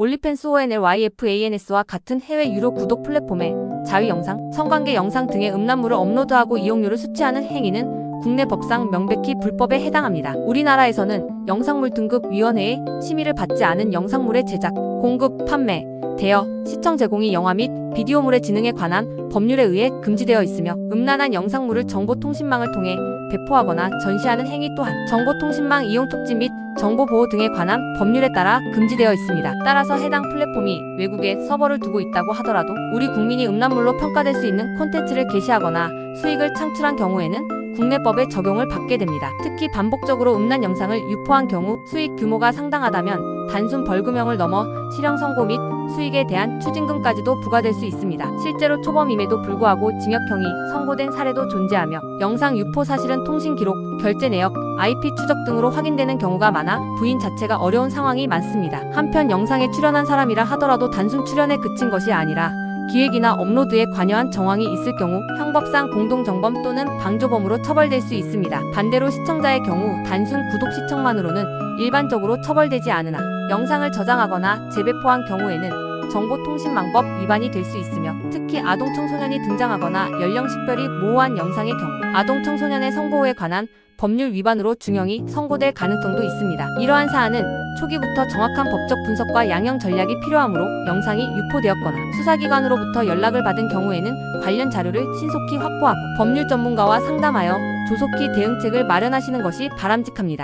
올리펜스 ONLYFANS와 같은 해외 유료 구독 플랫폼에 자유 영상, 성관계 영상 등의 음란물을 업로드하고 이용료를 수취하는 행위는 국내 법상 명백히 불법에 해당합니다. 우리나라에서는 영상물 등급 위원회의 심의를 받지 않은 영상물의 제작, 공급, 판매, 대여, 시청 제공이 영화 및 비디오물의 지능에 관한 법률에 의해 금지되어 있으며 음란한 영상물을 정보통신망을 통해 배포하거나 전시하는 행위 또한 정보통신망 이용 촉진 및 정보 보호 등에 관한 법률에 따라 금지되어 있습니다. 따라서 해당 플랫폼이 외국에 서버를 두고 있다고 하더라도 우리 국민이 음란물로 평가될 수 있는 콘텐츠를 게시하거나 수익을 창출한 경우에는 국내법의 적용을 받게 됩니다. 특히 반복적으로 음란 영상을 유포한 경우 수익 규모가 상당하다면 단순 벌금형을 넘어 실형 선고 및 수익에 대한 추징금까지도 부과될 수 있습니다. 실제로 초범임에도 불구하고 징역형이 선고된 사례도 존재하며 영상 유포 사실은 통신 기록, 결제 내역, IP 추적 등으로 확인되는 경우가 많아 부인 자체가 어려운 상황이 많습니다. 한편 영상에 출연한 사람이라 하더라도 단순 출연에 그친 것이 아니라 기획이나 업로드에 관여한 정황이 있을 경우 형법상 공동정범 또는 방조범으로 처벌될 수 있습니다. 반대로 시청자의 경우 단순 구독 시청만으로는 일반적으로 처벌되지 않으나 영상을 저장하거나 재배포한 경우에는 정보통신망법 위반이 될 수 있으며 특히 아동 청소년이 등장하거나 연령 식별이 모호한 영상의 경우 아동 청소년의 성보호에 관한 법률 위반으로 중형이 선고될 가능성도 있습니다. 이러한 사안은 초기부터 정확한 법적 분석과 양형 전략이 필요하므로 영상이 유포되었거나 수사기관으로부터 연락을 받은 경우에는 관련 자료를 신속히 확보하고 법률 전문가와 상담하여 조속히 대응책을 마련하시는 것이 바람직합니다.